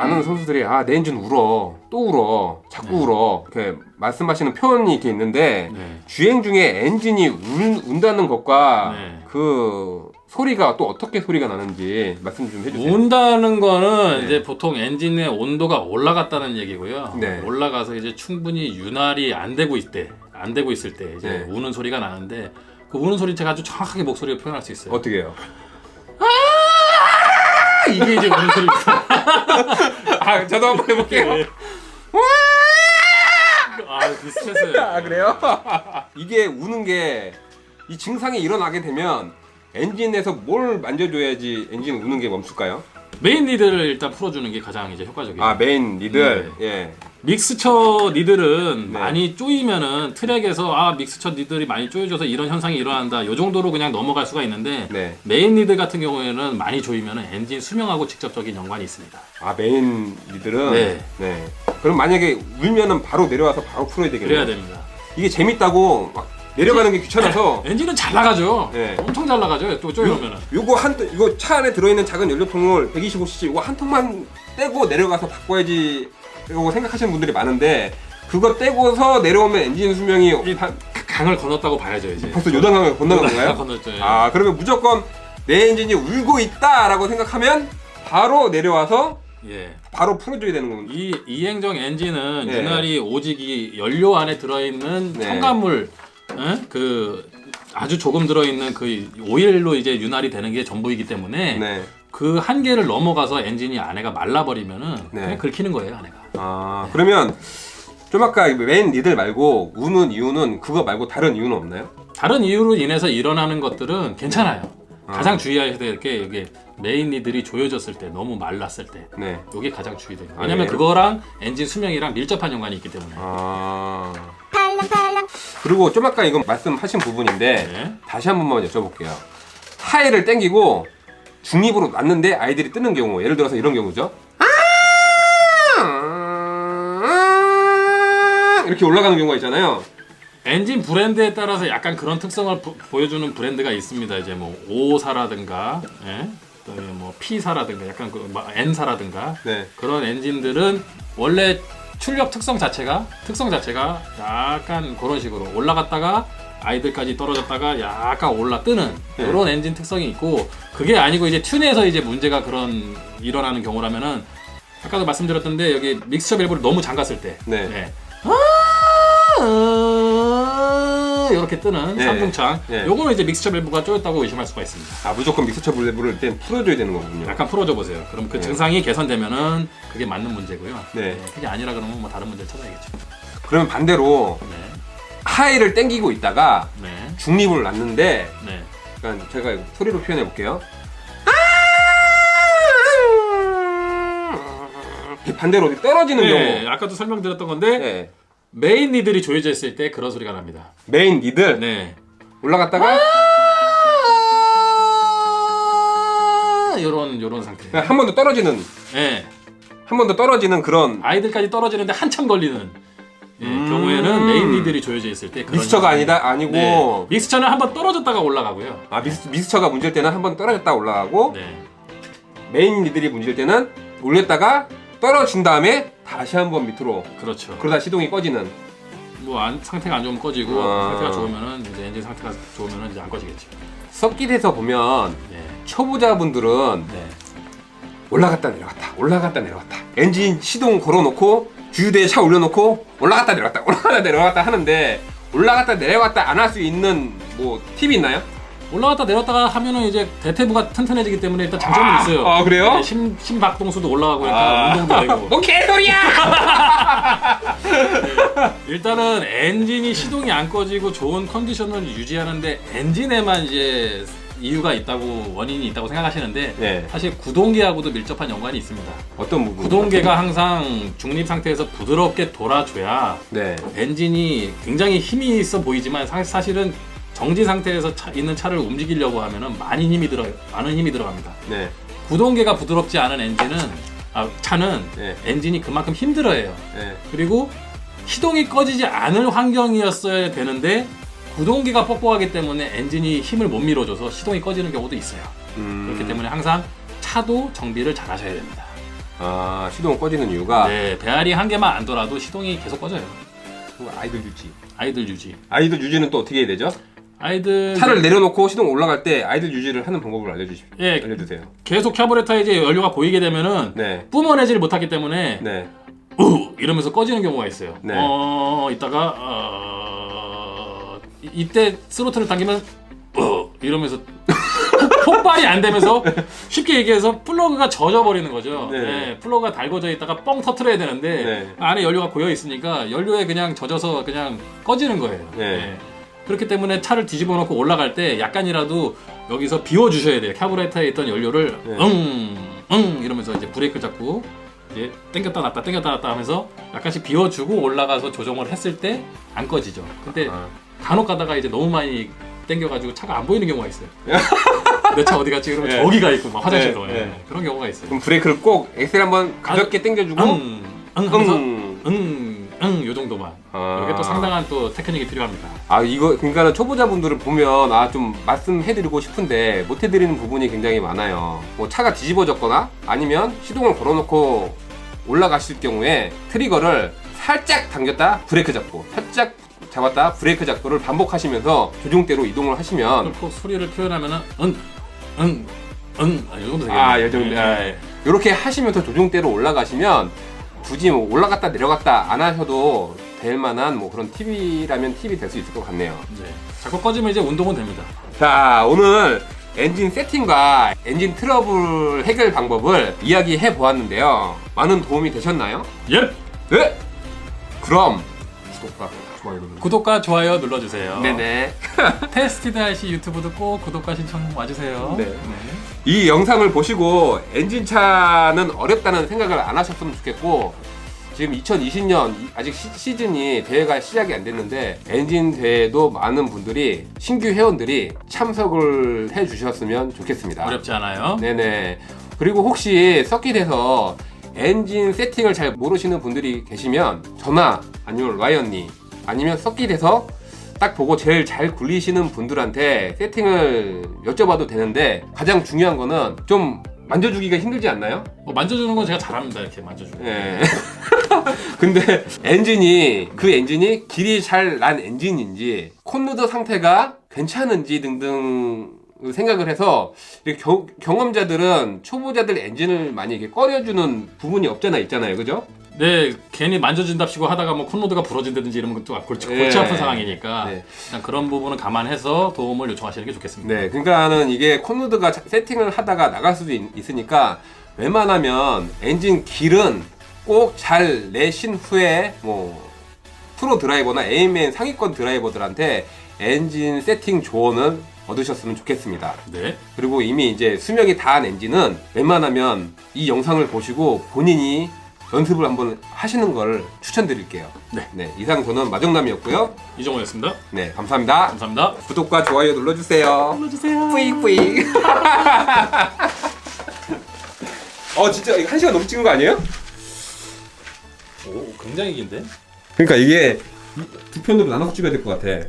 많은 선수들이 아내 엔진 울어 또 울어 자꾸 울어 이렇게 말씀하시는 표현이 이렇게 있는데 네. 주행 중에 엔진이 운, 운다는 것과 네. 그 소리가 또 어떻게 소리가 나는지 말씀 좀 해주세요. 온다는 거는 네. 이제 보통 엔진의 온도가 올라갔다는 얘기고요. 네. 올라가서 이제 충분히 윤활이 안 되고 있대. 안 되고 있을 때 이제 네. 우는 소리가 나는데 그 우는 소리 제가 아주 정확하게 목소리로 표현할 수 있어요. 어떻게 해요? 이게 이제 우는 소리입니다. 아 저도 한번 해볼게요. 네. 아 비슷했어요. 아 그래요? 이게 우는 게 이 증상이 일어나게 되면 엔진에서 뭘 만져줘야지 엔진 우는 게 멈출까요? 메인 리드를 일단 풀어주는 게 가장 이제 효과적이에요. 아 메인 니들 네. 예. 믹스처 니들은 네. 많이 쪼이면은 트랙에서 아 믹스처 니들이 많이 쪼여져서 이런 현상이 일어난다. 요 정도로 그냥 넘어갈 수가 있는데 네. 메인 니들 같은 경우에는 많이 조이면은 엔진 수명하고 직접적인 연관이 있습니다. 아 메인 니들은 네. 네. 그럼 만약에 울면은 바로 내려와서 바로 풀어야 되겠네요. 그래야 됩니다. 이게 재밌다고 막 내려가는 게 귀찮아서 엔진은 잘 나가죠. 네. 엄청 잘 나가죠. 또 쪼여오면은. 요거 한 통- 이거 차 안에 들어있는 작은 연료통을 125cc 이거 한 통만 떼고 내려가서 바꿔야지 라고 생각하시는 분들이 많은데 그거 떼고서 내려오면 엔진 수명이 한 강을 건넜다고 봐야죠 이제. 벌써 요단강을 건너간 건가요? 건넜죠. 예. 아 그러면 무조건 내 엔진이 울고 있다라고 생각하면 바로 내려와서 예. 바로 풀어줘야 되는 겁니다. 이 이행정 엔진은 네. 유난히 오직 이 연료 안에 들어있는 네. 첨가물, 에? 그 아주 조금 들어있는 그 오일로 이제 윤활이 되는 게 전부이기 때문에 네. 그 한계를 넘어가서 엔진이 안에가 말라버리면은 네. 그냥 긁히는 거예요 안에가. 아 그러면 좀 아까 맨 니들 말고 우는 이유는 그거 말고 다른 이유는 없나요? 다른 이유로 인해서 일어나는 것들은 괜찮아요. 아. 가장 주의해야 될 게 이게 메인 리들이 조여졌을 때 너무 말랐을 때 네. 이게 가장 주의돼요. 아, 왜냐면 예. 그거랑 엔진 수명이랑 밀접한 연관이 있기 때문에. 아 그리고 좀 아까 이거 말씀하신 부분인데 네. 다시 한 번만 여쭤볼게요. 하이를 땡기고 중립으로 놨는데 아이들이 뜨는 경우 예를 들어서 이런 경우죠. 이렇게 올라가는 경우가 있잖아요. 엔진 브랜드에 따라서 약간 그런 특성을 보, 보여주는 브랜드가 있습니다. 이제 뭐 O사라든가, 예? 그다음에 뭐 P사라든가, 약간 그뭐 N사라든가 네. 그런 엔진들은 원래 출력 특성 자체가 특성 자체가 약간 그런 식으로 올라갔다가 아이들까지 떨어졌다가 약간 올라 뜨는 네. 그런 엔진 특성이 있고 그게 아니고 이제 튠에서 이제 문제가 그런 일어나는 경우라면은 아까도 말씀드렸던데 여기 믹스처 밸브를 너무 잠갔을 때 네. 예. 이렇게 뜨는 네. 삼중창 네. 요거는 이제 믹스처 밸브가 쪼였다고 의심할 수가 있습니다 아 무조건 믹스처 블레브를 일단 풀어줘야 되는 거군요. 약간 풀어줘 보세요 그럼 그 네. 증상이 개선되면은 그게 맞는 문제고요 네. 그게 아니라 그러면 뭐 다른 문제를 찾아야겠죠 그러면 반대로 네. 하이를 땡기고 있다가 네. 중립을 놨는데 네. 그러니까 제가 소리로 표현해 볼게요. 이렇게 반대로 어디 떨어지는 네, 경우. 아까도 설명드렸던 건데 네. 메인 니들이 조여져 있을 때 그런 소리가 납니다. 메인 니들 네. 올라갔다가 요런 요런 상태. 한 번 더 떨어지는 네. 한 번 더 떨어지는 그런 아이들까지 떨어지는데 한참 걸리는 예, 음. 경우에는 메인 니들이 조여져 있을 때 그런 믹스처가 아니다 아니고 네. 믹스처는 한 번 떨어졌다가 올라가고요. 아 미스, 믹스처가 문제일 때는 한 번 떨어졌다 올라가고 네. 메인 니들이 문제일 때는 올렸다가 떨어진 다음에 다시 한번 밑으로 그렇죠. 그러다 시동이 꺼지는 뭐 안, 상태가 안 좋으면 꺼지고 아. 상태가 좋으면은 이제 엔진 상태가 좋으면은 이제 안 꺼지겠죠. 섭길에서 보면 네. 초보자분들은 네. 올라갔다 내려갔다 올라갔다 내려갔다 엔진 시동 걸어놓고 주유대에 차 올려놓고 올라갔다 내려갔다 올라갔다 내려갔다 하는데 올라갔다 내려갔다 안 할 수 있는 뭐 팁이 있나요? 올라갔다 내렸다가 하면은 이제 대퇴부가 튼튼해지기 때문에 일단 장점은 아, 있어요. 아, 그래요? 네, 심 심박동수도 올라가고 일단 아. 운동도 되고. 뭔 개소리야! 일단은 엔진이 시동이 안 꺼지고 좋은 컨디션을 유지하는데 엔진에만 이제 이유가 있다고 원인이 있다고 생각하시는데 네. 사실 구동계하고도 밀접한 연관이 있습니다. 어떤 부분? 구동계가 항상 중립 상태에서 부드럽게 돌아줘야 네. 엔진이 굉장히 힘이 있어 보이지만 사- 사실은 정지 상태에서 차- 있는 차를 움직이려고 하면은 많이 힘이 들어 많은 힘이 들어갑니다. 네. 구동계가 부드럽지 않은 엔진은 아, 차는 네. 엔진이 그만큼 힘들어해요. 네. 그리고 시동이 꺼지지 않을 환경이었어야 되는데 구동기가 뻑뻑하기 때문에 엔진이 힘을 못 밀어줘서 시동이 꺼지는 경우도 있어요. 음. 그렇기 때문에 항상 차도 정비를 잘 하셔야 됩니다. 아 시동 꺼지는 이유가 네, 배알이 한 개만 안 돌아도 시동이 계속 꺼져요. 아이들 유지. 아이들 유지. 아이들 유지는 또 어떻게 해야 되죠? 아이들 차를 내려놓고 시동 올라갈 때 아이들 유지를 하는 방법을 알려주십시오. 예. 알려주세요. 계속 캐브레터에 이제 연료가 보이게 되면은 네. 뿜어내지를 못하기 때문에 네. 우 이러면서 꺼지는 경우가 있어요. 네. 어 이따가 어, 이- 이때 스로틀을 당기면 어 이러면서 폭- 폭발이 안 되면서 쉽게 얘기해서 플러그가 젖어버리는 거죠. 네. 네, 플러그가 달궈져 있다가 뻥 터트려야 되는데 네. 안에 연료가 고여 있으니까 연료에 그냥 젖어서 그냥 꺼지는 거예요. 네. 그렇기 때문에 차를 뒤집어 놓고 올라갈 때 약간이라도 여기서 비워 주셔야 돼요. 카브레터에 있던 연료를 네. 응, 응 이러면서 이제 브레이크 잡고 이제 당겼다 놨다 당겼다 놨다 하면서 약간씩 비워주고 올라가서 조정을 했을 때 안 꺼지죠. 근데 아. 간혹 가다가 이제 너무 많이 당겨가지고 차가 안 보이는 경우가 있어요. 내 차 어디 갔지? 그러면 네. 저기가 있고 막 화장실로 네, 예. 네. 그런 경우가 있어요. 그럼 브레이크를 꼭 엑셀 한번 가볍게 당겨주고 응, 응 하면서 응. 응, 응, 요 정도만. 아. 이게 또 상당한 또 테크닉이 필요합니다. 아 이거 그러니까는 초보자분들은 보면 아 좀 말씀해드리고 싶은데 못해드리는 부분이 굉장히 많아요. 뭐 차가 뒤집어졌거나 아니면 시동을 걸어놓고 올라가실 경우에 트리거를 살짝 당겼다 브레이크 잡고 살짝 잡았다 브레이크 잡고를 반복하시면서 조종대로 이동을 하시면 꼭 소리를 표현하면은 응, 응, 응, 아, 이 정도 되겠네요. 아, 요 정도. 예, 아, 예. 이렇게 하시면서 조종대로 올라가시면 굳이 뭐 올라갔다 내려갔다 안 하셔도 될 만한 뭐 그런 팁이라면 팁이 될수 있을 것 같네요. 이제 자꾸 꺼지면 이제 운동은 됩니다. 자 오늘 엔진 세팅과 엔진 트러블 해결 방법을 이야기해 보았는데요. 많은 도움이 되셨나요? 예. 네. 그럼 구독과 좋아요 눌러. 구독과 좋아요 눌러주세요. 네네. 테스티드 IC 유튜브도 꼭 구독과 신청 와주세요. 네. 이 영상을 보시고 엔진 차는 어렵다는 생각을 안 하셨으면 좋겠고 지금 2020년 아직 시, 시즌이 대회가 시작이 안 됐는데 엔진 대회도 많은 분들이 신규 회원들이 참석을 해 주셨으면 좋겠습니다. 어렵지 않아요. 네네. 그리고 혹시 서킷에서 엔진 세팅을 잘 모르시는 분들이 계시면 저나 아니면 라이언니 아니면 서킷에서 딱 보고 제일 잘 굴리시는 분들한테 세팅을 여쭤봐도 되는데 가장 중요한 거는 좀 만져주기가 힘들지 않나요? 뭐 만져주는 건 제가 잘합니다. 이렇게 만져주는. 예. 근데 엔진이 그 엔진이 길이 잘 난 엔진인지 콘로더 상태가 괜찮은지 등등 생각을 해서 이렇게 겨- 경험자들은 초보자들 엔진을 많이 이렇게 꺼려주는 부분이 없잖아 있잖아요, 그죠? 네, 괜히 만져준답시고 하다가 뭐 콘로드가 부러진다든지 이런 것도 골치, 골치 네. 아픈 상황이니까 네. 일단 그런 부분은 감안해서 도움을 요청하시는 게 좋겠습니다. 네, 그러니까는 이게 콘로드가 자- 세팅을 하다가 나갈 수도 있, 있으니까 웬만하면 엔진 길은 꼭 잘 내신 후에 뭐 프로 드라이버나 AMN 상위권 드라이버들한테 엔진 세팅 조언을 얻으셨으면 좋겠습니다. 네. 그리고 이미 이제 수명이 다한 엔진은 웬만하면 이 영상을 보시고 본인이 연습을 한번 하시는 걸 추천드릴게요. 네. 이상 저는 마정남이었고요. 이정호였습니다. 네, 감사합니다. 감사합니다. 구독과 좋아요 눌러주세요. 눌러주세요. 뿌잉뿌잉. 어 진짜 이거 한 시간 넘게 찍은 거 아니에요? 오, 굉장히 긴데? 그러니까 이게 두 편으로 나눠서 찍어야 될 것 같아.